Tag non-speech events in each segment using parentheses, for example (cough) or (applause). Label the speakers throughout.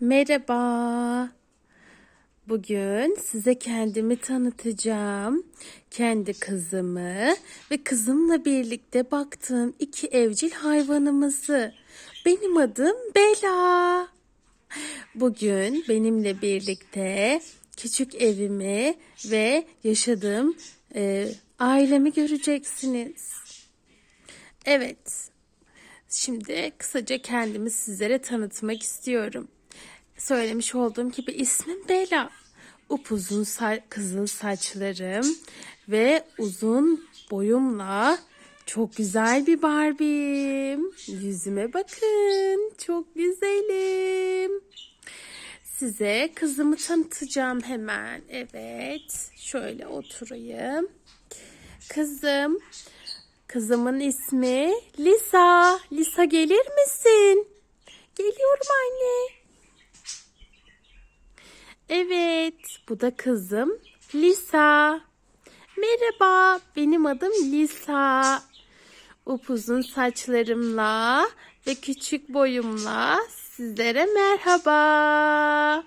Speaker 1: Merhaba. Bugün size kendimi tanıtacağım. Kendi kızımı ve kızımla birlikte baktığım iki evcil hayvanımızı. Benim adım Bela. Bugün benimle birlikte küçük evimi ve yaşadığım e, ailemi göreceksiniz. Evet, Şimdi kısaca kendimi sizlere tanıtmak istiyorum. Söylemiş olduğum gibi ismim Bela. Upuzun sa- kızıl saçlarım ve uzun boyumla çok güzel bir Barbie'yim. Yüzüme bakın. Çok güzelim. Size kızımı tanıtacağım hemen. Evet. Şöyle oturayım. Kızım Kızımın ismi Lisa. Lisa gelir misin? Geliyorum anne. Evet, bu da kızım Lisa. Merhaba, benim adım Lisa. Upuzun saçlarımla ve küçük boyumla sizlere merhaba.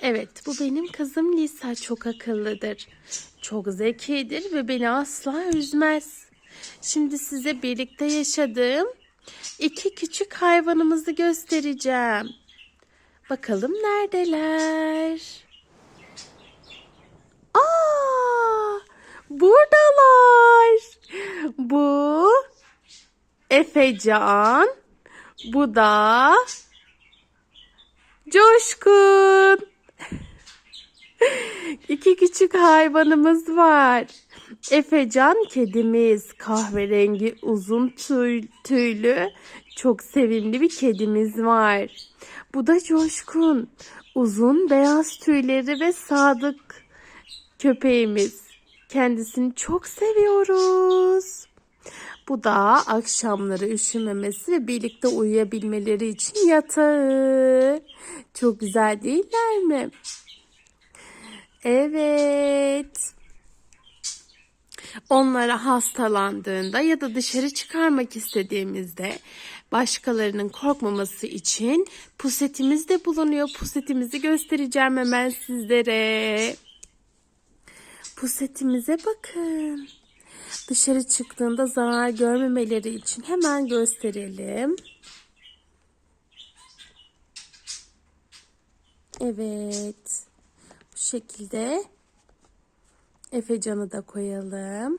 Speaker 1: Evet, bu benim kızım Lisa. Çok akıllıdır. Çok zekidir ve beni asla üzmez. Şimdi size birlikte yaşadığım iki küçük hayvanımızı göstereceğim. Bakalım neredeler? Aa! Buradalar. Bu Efecan. Bu da Coşkun. İki küçük hayvanımız var. Efecan kedimiz, kahverengi uzun tüy, tüylü, çok sevimli bir kedimiz var. Bu da Coşkun, uzun beyaz tüyleri ve sadık köpeğimiz. Kendisini çok seviyoruz. Bu da akşamları üşümemesi ve birlikte uyuyabilmeleri için yatağı. Çok güzel değiller mi? Evet. Onlara hastalandığında ya da dışarı çıkarmak istediğimizde başkalarının korkmaması için pusetimiz de bulunuyor. Pusetimizi göstereceğim hemen sizlere. Pusetimize bakın. Dışarı çıktığında zarar görmemeleri için hemen gösterelim. Evet. Bu şekilde Efecan'ı da koyalım.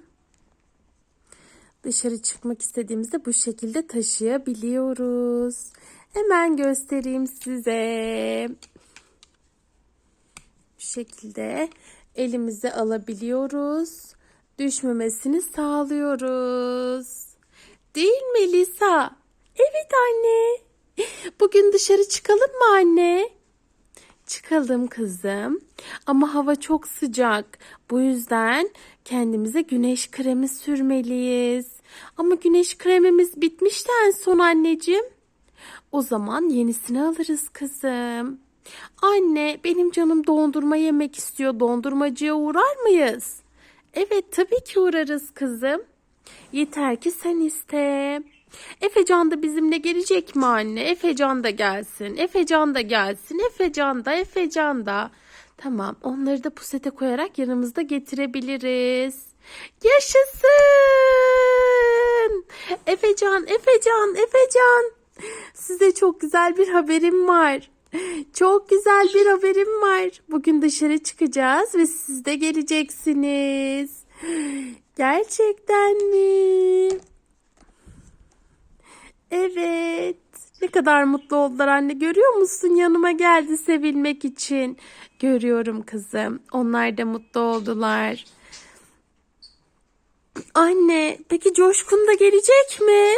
Speaker 1: Dışarı çıkmak istediğimizde bu şekilde taşıyabiliyoruz. Hemen göstereyim size. Bu şekilde elimize alabiliyoruz. Düşmemesini sağlıyoruz. Değil mi Lisa? Evet anne. Bugün dışarı çıkalım mı anne? Çıkalım kızım. Ama hava çok sıcak. Bu yüzden kendimize güneş kremi sürmeliyiz. Ama güneş kremimiz bitmişti en son anneciğim. O zaman yenisini alırız kızım. Anne benim canım dondurma yemek istiyor. Dondurmacıya uğrar mıyız? Evet tabii ki uğrarız kızım. Yeter ki sen iste. Efecan da bizimle gelecek mi anne? Efecan da gelsin. Efecan da gelsin. Efecan da, Efecan da. Tamam, onları da pusete koyarak yanımızda getirebiliriz. Yaşasın! Efecan, Efecan, Efecan. Size çok güzel bir haberim var. Çok güzel bir haberim var. Bugün dışarı çıkacağız ve siz de geleceksiniz. Gerçekten mi? Evet. Ne kadar mutlu oldular anne. Görüyor musun? Yanıma geldi sevilmek için. Görüyorum kızım. Onlar da mutlu oldular. Anne, peki Coşkun da gelecek mi?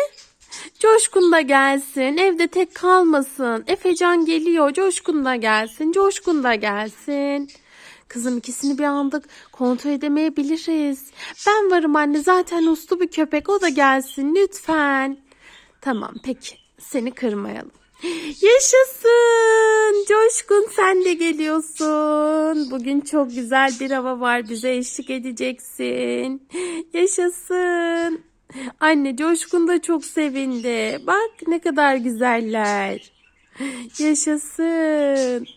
Speaker 1: Coşkun da gelsin. Evde tek kalmasın. Efecan geliyor. Coşkun da gelsin. Coşkun da gelsin. Kızım ikisini bir anda kontrol edemeyebiliriz. Ben varım anne. Zaten uslu bir köpek. O da gelsin lütfen. Tamam peki. Seni kırmayalım. (gasps) Yaşasın. Coşkun sen de geliyorsun. Bugün çok güzel bir hava var. Bize eşlik edeceksin. (gasps) Yaşasın. Anne Coşkun da çok sevindi. Bak ne kadar güzeller. (gasps) Yaşasın.